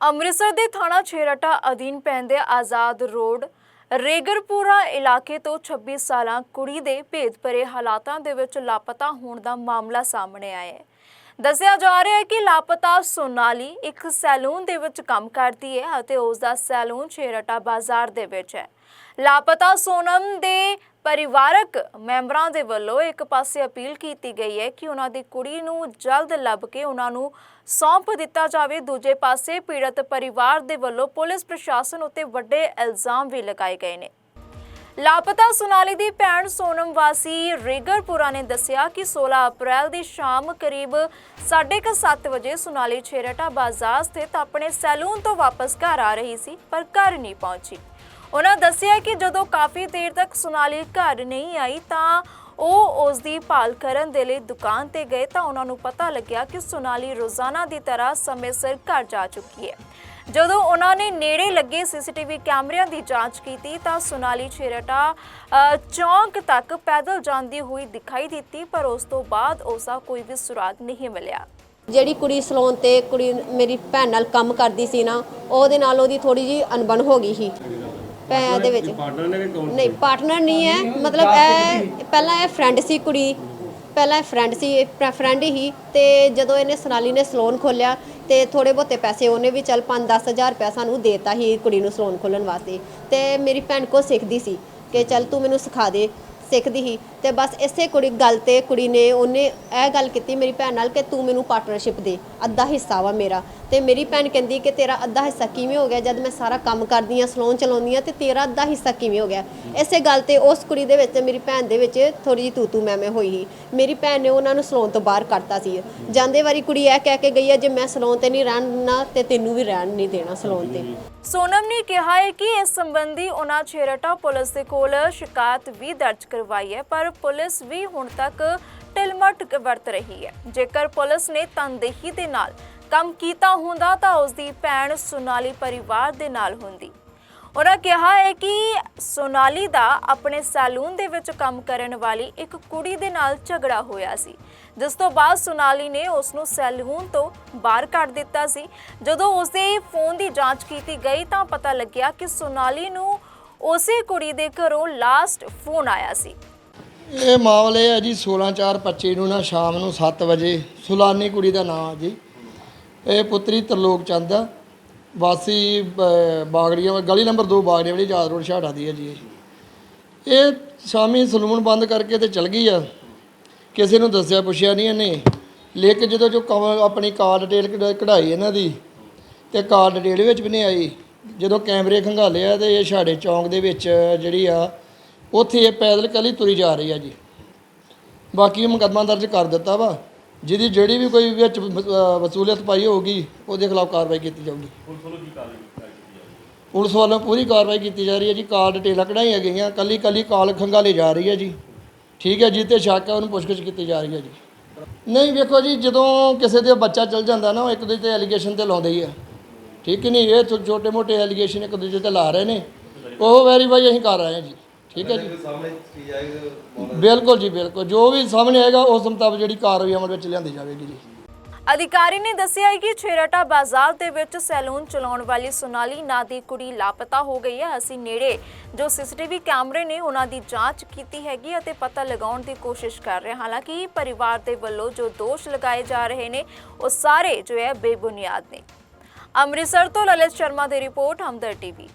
ਅੰਮ੍ਰਿਤਸਰ ਦੇ ਥਾਣਾ ਛੇਰਟਾ ਅਧੀਨ ਪੈਂਦੇ ਆਜ਼ਾਦ ਰੋਡ ਰੇਗਰਪੁਰਾ ਇਲਾਕੇ ਤੋਂ 26 ਸਾਲਾਂ ਕੁੜੀ ਦੇ ਭੇਦ ਭਰੇ ਹਾਲਾਤਾਂ ਦੇ ਵਿੱਚ ਲਾਪਤਾ ਹੋਣ ਦਾ ਮਾਮਲਾ ਸਾਹਮਣੇ ਆਇਆ ਹੈ। ਦੱਸਿਆ ਜਾ ਰਿਹਾ ਹੈ ਕਿ ਲਾਪਤਾ ਸੋਨਾਲੀ ਇੱਕ ਸੈਲੂਨ ਦੇ ਵਿੱਚ ਕੰਮ ਕਰਦੀ ਹੈ ਅਤੇ ਉਸ ਦਾ ਸੈਲੂਨ ਛੇਰਟਾ ਬਾਜ਼ਾਰ ਦੇ ਵਿੱਚ ਹੈ। ਲਾਪਤਾ ਸੋਨਮ ਦੇ ਪਰਿਵਾਰਕ ਮੈਂਬਰਾਂ ਦੇ ਵੱਲੋਂ ਇੱਕ ਪਾਸੇ ਅਪੀਲ ਕੀਤੀ ਗਈ ਹੈ ਕਿ ਉਹਨਾਂ ਦੀ ਕੁੜੀ ਨੂੰ ਜਲਦ ਲੱਭ ਕੇ ਉਹਨਾਂ ਨੂੰ ਸੌਂਪ ਦਿੱਤਾ ਜਾਵੇ। ਦੂਜੇ ਪਾਸੇ ਪੀੜਤ ਪਰਿਵਾਰ ਦੇ ਵੱਲੋਂ ਪੁਲਿਸ ਪ੍ਰਸ਼ਾਸਨ ਉੱਤੇ ਵੱਡੇ ਇਲਜ਼ਾਮ ਵੀ ਲਗਾਏ ਗਏ ਨੇ। ਲਾਪਤਾ ਸੁਨਾਲੀ ਦੀ ਭੈਣ ਸੋਨਮ ਵਾਸੀ ਰੇਗਰਪੁਰਾ ਨੇ ਦੱਸਿਆ ਕਿ 16 ਅਪ੍ਰੈਲ ਦੀ ਸ਼ਾਮ ਕਰੀਬ 7:30 ਵਜੇ ਸੁਨਾਲੀ ਛੇਰਟਾ ਬਾਜ਼ਾਰ ਸਥਿਤ ਆਪਣੇ ਸੈਲੂਨ ਤੋਂ ਵਾਪਸ ਘਰ ਆ ਰਹੀ ਸੀ, ਪਰ ਘਰ ਨਹੀਂ ਪਹੁੰਚੀ। ਉਹਨਾਂ ਦੱਸਿਆ ਕਿ ਜਦੋਂ ਕਾਫੀ ਦੇਰ ਤੱਕ ਸੁਨਾਲੀ ਘਰ ਨਹੀਂ ਆਈ ਤਾਂ ਉਹ ਉਸ ਦੀ ਭਾਲ ਕਰਨ ਦੇ ਲਈ ਦੁਕਾਨ ਤੇ ਗਏ ਤਾਂ ਉਹਨਾਂ ਨੂੰ ਪਤਾ ਲੱਗਿਆ ਕਿ ਸੁਨਾਲੀ ਰੋਜ਼ਾਨਾ ਦੀ ਤਰ੍ਹਾਂ ਸਮੇਂ ਸਿਰ ਘਰ ਜਾ ਚੁੱਕੀ ਹੈ। ਜਦੋਂ ਉਹਨਾਂ ਨੇ ਨੇੜੇ ਲੱਗੇ ਸੀਸੀਟੀਵੀ ਕੈਮਰਿਆਂ ਦੀ ਜਾਂਚ ਕੀਤੀ ਤਾਂ ਸੁਨਾਲੀ ਛੇਰਟਾ ਚੌਂਕ ਤੱਕ ਪੈਦਲ ਜਾਂਦੀ ਹੋਈ ਦਿਖਾਈ ਦਿੱਤੀ ਪਰ ਉਸ ਤੋਂ ਬਾਅਦ ਉਸ ਦਾ ਕੋਈ ਵੀ ਸੁਰਾਗ ਨਹੀਂ ਮਿਲਿਆ। ਜਿਹੜੀ ਕੁੜੀ ਸਲੋਨ ਤੇ ਕੁੜੀ ਮੇਰੀ ਭੈਣ ਨਾਲ ਕੰਮ ਕਰਦੀ ਸੀ ਨਾ ਉਹਦੇ ਨਾਲ ਉਹਦੀ ਥੋੜੀ ਜੀ ਅਣਬਣ ਹੋ ਗਈ ਸੀ। ਭੈਣ ਦੇ ਵਿੱਚ। ਪਾਰਟਨਰ ਨੇ ਕੌਣ ਨਹੀਂ ਪਾਰਟਨਰ ਨਹੀਂ ਹੈ ਮਤਲਬ ਇਹ ਪਹਿਲਾਂ ਇਹ ਫਰੈਂਡ ਸੀ ਕੁੜੀ। ਪਹਿਲਾਂ ਇਹ ਫਰੈਂਡ ਸੀ ਫਰੈਂਡ ਹੀ ਤੇ ਜਦੋਂ ਇਹਨੇ ਸੋਨਾਲੀ ਨੇ ਸਲੋਨ ਖੋਲਿਆ ਤੇ ਥੋੜੇ ਬਹੁਤੇ ਪੈਸੇ ਉਹਨੇ ਵੀ ਚੱਲ 5-10 ਹਜ਼ਾਰ ਰੁਪਇਆ ਸਾਨੂੰ ਦੇਤਾ ਸੀ ਕੁੜੀ ਨੂੰ ਸਲੋਨ ਖੋਲਣ ਵਾਸਤੇ ਤੇ ਮੇਰੀ ਭੈਣ ਕੋ ਸਿੱਖਦੀ ਸੀ ਕਿ ਚੱਲ ਤੂੰ ਮੈਨੂੰ ਸਿਖਾ ਦੇ, ਸਿੱਖਦੀ ਸੀ ਤੇ ਬਸ ਇਸੇ ਕੁੜੀ ਗੱਲ ਤੇ ਕੁੜੀ ਨੇ ਉਹਨੇ ਇਹ ਗੱਲ ਕੀਤੀ ਮੇਰੀ ਭੈਣ ਨਾਲ ਕਿ ਤੂੰ ਮੈਨੂੰ ਪਾਰਟਨਰਸ਼ਿਪ ਦੇ, ਅੱਧਾ ਹਿੱਸਾ ਵਾ ਮੇਰਾ ਤੇ ਮੇਰੀ ਭੈਣ ਕਹਿੰਦੀ ਕਿ ਤੇਰਾ ਅੱਧਾ ਹਿੱਸਾ ਕਿਵੇਂ ਹੋ ਗਿਆ? ਜਦ ਮੈਂ ਸਾਰਾ ਕੰਮ ਕਰਦੀ ਆ ਸਲੋਨ ਚਲਾਉਂਦੀ ਆ ਤੇ ਤੇਰਾ ਅੱਧਾ ਹਿੱਸਾ ਕਿਵੇਂ ਹੋ ਗਿਆ? ਇਸੇ ਗੱਲ ਤੇ ਉਸ ਕੁੜੀ ਦੇ ਵਿੱਚ, ਮੇਰੀ ਭੈਣ ਦੇ ਵਿੱਚ ਥੋੜੀ ਜਿਹੀ ਤੂ ਤੂ ਹੋਈ ਸੀ। ਮੇਰੀ ਭੈਣ ਨੇ ਉਹਨਾਂ ਨੂੰ ਸਲੋਨ ਤੋਂ ਬਾਹਰ ਕੱਢਤਾ ਸੀ। ਜਾਂਦੇ ਵਾਰੀ ਕੁੜੀ ਇਹ ਕਹਿ ਕੇ ਗਈ ਹੈ, ਜੇ ਮੈਂ ਸਲੋਨ ਤੇ ਨਹੀਂ ਰਹਿਣਾ, ਤੇ ਤੈਨੂੰ ਵੀ ਰਹਿਣ ਨਹੀਂ ਦੇਣਾ ਸਲੋਨ ਤੇ। ਸੋਨਮ ਨੇ ਕਿਹਾ ਹੈ ਕਿ ਇਸ ਸੰਬੰਧੀ ਉਹਨਾਂ ਛੇਰਟਾ ਪੁਲਿਸ ਦੇ ਕੋਲ ਸ਼ਿਕਾਇਤ ਵੀ ਦਰਜ ਕਰਵਾਈ ਹੈ, ਪਰ ਪੁਲਿਸ ਵੀ ਹੁਣ ਤੱਕ ਟਿਲਮਟ ਵਰਤ ਰਹੀ ਹੈ। ਜੇਕਰ ਪੁਲਿਸ ਨੇ ਤਨਦੇਹੀ ਦੇ ਨਾਲ ਕੰਮ ਕੀਤਾ ਹੁੰਦਾ ਤਾਂ ਉਸ ਦੀ ਭੈਣ ਸੋਨਾਲੀ ਪਰਿਵਾਰ ਦੇ ਨਾਲ ਹੁੰਦੀ। ਉਹਨਾਂ ਕਿਹਾ ਹੈ ਕਿ ਸੋਨਾਲੀ ਦਾ ਆਪਣੇ ਸੈਲੂਨ ਦੇ ਵਿੱਚ ਕੰਮ ਕਰਨ ਵਾਲੀ ਇੱਕ ਕੁੜੀ ਦੇ ਨਾਲ ਝਗੜਾ ਹੋਇਆ ਸੀ। ਜਿਸ ਤੋਂ ਬਾਅਦ ਸੋਨਾਲੀ ਨੇ ਉਸ ਨੂੰ ਸੈਲੂਨ ਤੋਂ ਬਾਹਰ ਕੱਢ ਦਿੱਤਾ ਸੀ। ਜਦੋਂ ਉਸ ਦੇ ਫੋਨ ਦੀ ਜਾਂਚ ਕੀਤੀ ਗਈ ਤਾਂ ਪਤਾ ਲੱਗਿਆ ਕਿ ਸੋਨਾਲੀ ਨੂੰ ਉਸੇ ਕੁੜੀ ਦੇ ਘਰੋਂ ਲਾਸਟ ਫੋਨ ਆਇਆ ਸੀ। ਇਹ ਮਾਮਲੇ ਹੈ ਜੀ 16/4/25 ਨੂੰ ਨਾ ਸ਼ਾਮ ਨੂੰ 7 ਵਜੇ ਸੁਲਾਨੀ ਕੁੜੀ ਦਾ ਨਾਮ ਜੀ। ਇਹ ਪੁੱਤਰੀ ਤਰਲੋਕ ਚੰਦ ਆ। ਵਾਸੀ ਬ- ਬਾਗੜੀਆਂ ਗਲੀ ਨੰਬਰ 2 ਬਾਗੜੀਆਂ ਵਾਲੀ ਯਾਦ ਰੋਡ ਛਾੜਾ ਦੀ ਹੈ ਜੀ ਇਹ। ਸ਼ਾਮੀ ਸਲੂਨ ਬੰਦ ਕਰਕੇ ਤੇ ਚਲ ਗਈ ਆ। ਕਿਸੇ ਨੂੰ ਦੱਸਿਆ ਪੁੱਛਿਆ ਨਹੀਂ ਇਹਨੇ। ਲੇਕਿਨ ਜਦੋਂ ਜੋ ਕਵ- ਆਪਣੀ ਕਾਰ ਡਿਟੇਲ ਕਢਾਈ ਇਹਨਾਂ ਦੀ, ਤੇ ਕਾਰ ਡਿਟੇਲ ਵਿੱਚ ਵੀ ਨਹੀਂ ਆਈ। ਜਦੋਂ ਕੈਮਰੇ ਖੰਗਾਲੇ ਆ ਤੇ ਇਹ ਛਾੜੇ ਚੌਂਕ ਦੇ ਵਿੱਚ ਜਿਹੜੀ ਆ, ਉੱਥੇ ਇਹ ਪੈਦਲ ਕੱਲੀ ਤੁਰੀ ਜਾ ਰਹੀ ਆ ਜੀ। ਬਾਕੀ ਮੁਕੱਦਮਾ ਦਰਜ ਕਰ ਦਿੱਤਾ ਵਾ। ਜਿਹਦੀ ਜਿਹੜੀ ਵੀ ਕੋਈ ਵਿੱਚ ਵਸੂਲੀਅਤ ਪਾਈ ਹੋਊਗੀ ਉਹਦੇ ਖਿਲਾਫ ਕਾਰਵਾਈ ਕੀਤੀ ਜਾਊਗੀ। ਪੁਲਿਸ ਵੱਲੋਂ ਪੂਰੀ ਕਾਰਵਾਈ ਕੀਤੀ ਜਾ ਰਹੀ ਹੈ ਜੀ। ਕਾਲ ਡਿਟੇਲਾਂ ਕਢਾਈਆਂ ਗਈਆਂ ਕੱਲੀ ਕੱਲੀ ਕਾਲ ਖੰਗਾਲੀ ਜਾ ਰਹੀ ਹੈ ਜੀ। ਠੀਕ ਹੈ ਜੀ ਤੇ ਸ਼ੱਕ ਹੈ ਉਹਨੂੰ ਪੁੱਛਗਿੱਛ ਕੀਤੀ ਜਾ ਰਹੀ ਹੈ ਜੀ। ਨਹੀਂ ਵੇਖੋ ਜੀ ਜਦੋਂ ਕਿਸੇ ਦੇ ਬੱਚਾ ਚਲ ਜਾਂਦਾ ਨਾ ਉਹ ਇੱਕ ਦੂਜੇ ਤੇ ਐਲੀਗੇਸ਼ਨ ਤੇ ਲਾਉਂਦੇ ਹੀ ਆ। ਠੀਕ ਨਹੀਂ? ਇਹ ਛੋਟੇ ਮੋਟੇ ਐਲੀਗੇਸ਼ਨ ਇੱਕ ਦੂਜੇ ਤੇ ਲਾ ਰਹੇ ਨੇ। ਉਹ ਵੈਰੀਫਾਈ ਅਸੀਂ ਕਰ ਰਹੇ ਹਾਂ ਜੀ। ਠੀਕ ਹੈ ਜੀ। ਸਾਹਮਣੇ ਚੀਜ਼ ਆਏਗੀ ਬਿਲਕੁਲ ਜੀ ਬਿਲਕੁਲ। ਜੋ ਵੀ ਸਾਹਮਣੇ ਆਏਗਾ ਉਸ ਮੁਤਾਬਕ ਜਿਹੜੀ ਕਾਰਵਾਈ ਅਮਲ ਵਿੱਚ ਲਿਆਂਦੀ ਜਾਵੇਗੀ ਜੀ। ਅਧਿਕਾਰੀ ਨੇ ਦੱਸਿਆ ਹੈ ਕਿ ਛੇਰਟਾ ਬਾਜ਼ਾਰ ਦੇ ਵਿੱਚ ਸੈਲੂਨ ਚਲਾਉਣ ਵਾਲੀ ਸੋਨਾਲੀ ਨਾਂ ਦੀ ਕੁੜੀ ਲਾਪਤਾ ਹੋ ਗਈ ਹੈ। ਅਸੀਂ ਨੇੜੇ ਜੋ ਸੀਸੀਟੀਵੀ ਕੈਮਰੇ ਨੇ ਉਹਨਾਂ ਦੀ ਜਾਂਚ ਕੀਤੀ ਹੈਗੀ ਅਤੇ ਪਤਾ ਲਗਾਉਣ ਦੀ ਕੋਸ਼ਿਸ਼ ਕਰ ਰਹੇ। ਹਾਲਾਂਕਿ ਪਰਿਵਾਰ ਦੇ ਵੱਲੋਂ ਜੋ ਦੋਸ਼ ਲਗਾਏ ਜਾ ਰਹੇ ਨੇ ਉਹ ਸਾਰੇ ਜੋ ਹੈ ਬੇਬੁਨਿਆਦ ਨੇ। ਅੰਮ੍ਰਿਤਸਰ ਤੋਂ ਲਲਿਤ ਸ਼ਰਮਾ ਦੀ ਰਿਪੋਰਟ ਹਮਦਰ ਟੀਵੀ।